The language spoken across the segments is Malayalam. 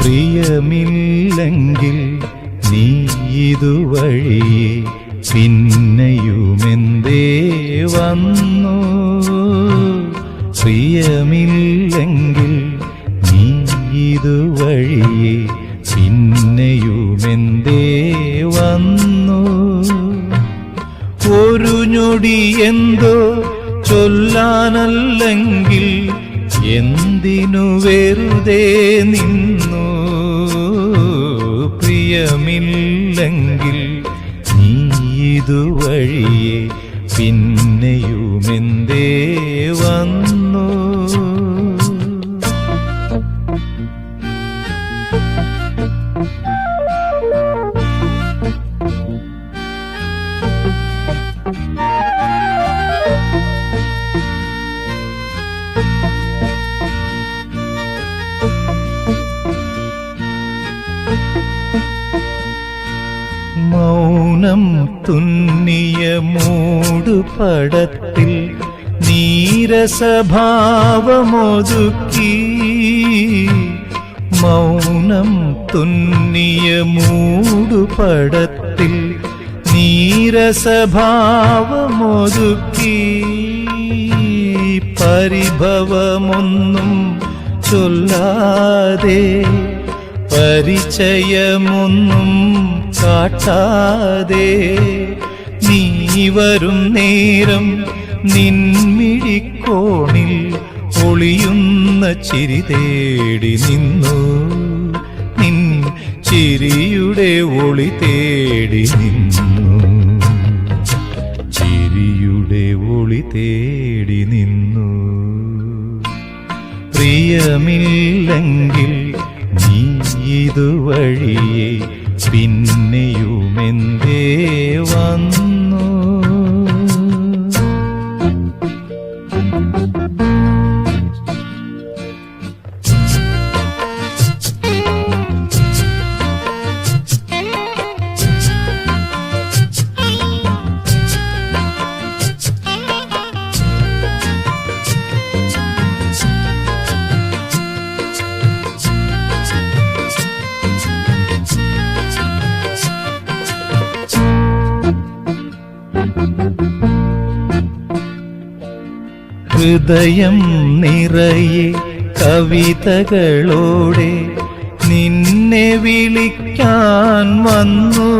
പ്രിയമില്ലെങ്കിൽ നീ ഇതുവഴിയെ പിന്നെയുമെന്തേ വന്നു? പ്രിയമില്ലെങ്കിൽ നീ ഇതുവഴിയെ പിന്നെയുമെന്തേ വന്നു? ഒരു ഞൊടി എന്തോ ചൊല്ലാനല്ലെങ്കിൽ എന്തിനു വെറുതെ നിന്നു? പ്രിയമില്ലെങ്കിൽ നീ ഇതുവഴിയെ പിന്നെയുമെന്തേ വന്നു? മൗനം തുന്നിയ മൂടുപടത്തിൽ നീരസഭാവമൊതുക്കി. മൗനം തുന്നിയ മൂടുപടത്തിൽ നീരസഭാവമൊതുക്കി. പരിഭവമൊന്നും ചൊല്ലാതെ പരിചയമൊന്നും കാട്ടാതെ നീ വരും നേരം നിൻമിഴിക്കോണിൽ ഒളിയുന്ന ചിരി തേടി നിന്നു. നിൻ ചിരിയുടെ ഒളി തേടി നിന്നു. ചിരിയുടെ ഒളി തേടി നിന്നു. പ്രിയമില്ലെങ്കിൽ ഇതുവഴിയെ പിന്നെയുമെന്തേ വന്നു? ഹൃദയം നിറയെ കവിതകളോടെ നിന്നെ വിളിക്കാൻ വന്നു.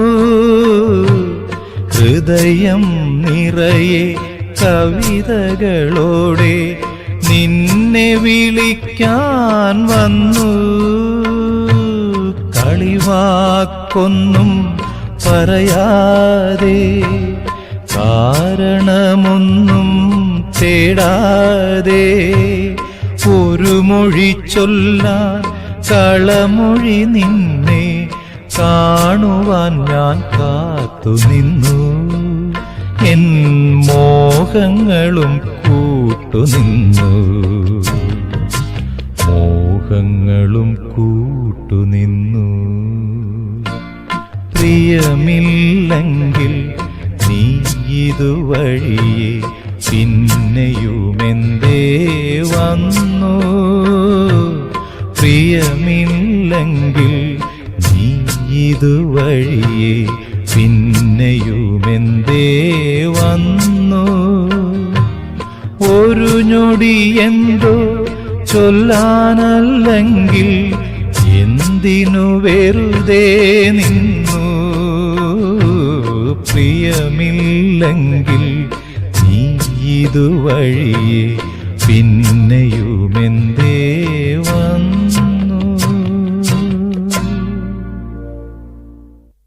ഹൃദയം നിറയെ കവിതകളോടെ നിന്നെ വിളിക്കാൻ വന്നു. കളിവാക്കൊന്നും പറയാതെ കാരണമൊന്നും തേടാതെ ഒരു മൊഴി ചൊല്ലാൻ കളമൊഴി നിന്നെ കാണുവാൻ ഞാൻ കാത്തു നിന്നു. എൻ മോഹങ്ങളും കൂട്ടുനിന്നു മോഹങ്ങളും കൂട്ടുനിന്നു പ്രിയമില്ലെങ്കിൽ നീ ഇതുവഴിയെ പിന്നെയുമെന്തേ വന്നു? പ്രിയമില്ലെങ്കിൽ നീ ഇതുവഴിയെ പിന്നെയുമെന്തേ വന്നു? ഒരു ഞൊടി എന്തോ ചൊല്ലാനല്ലെങ്കിൽ എന്തിനു വെറുതെ നിന്നു പ്രിയമില്ലെങ്കിൽ നീ ഇതുവഴിയെ പിന്നെയുമെന്തേ?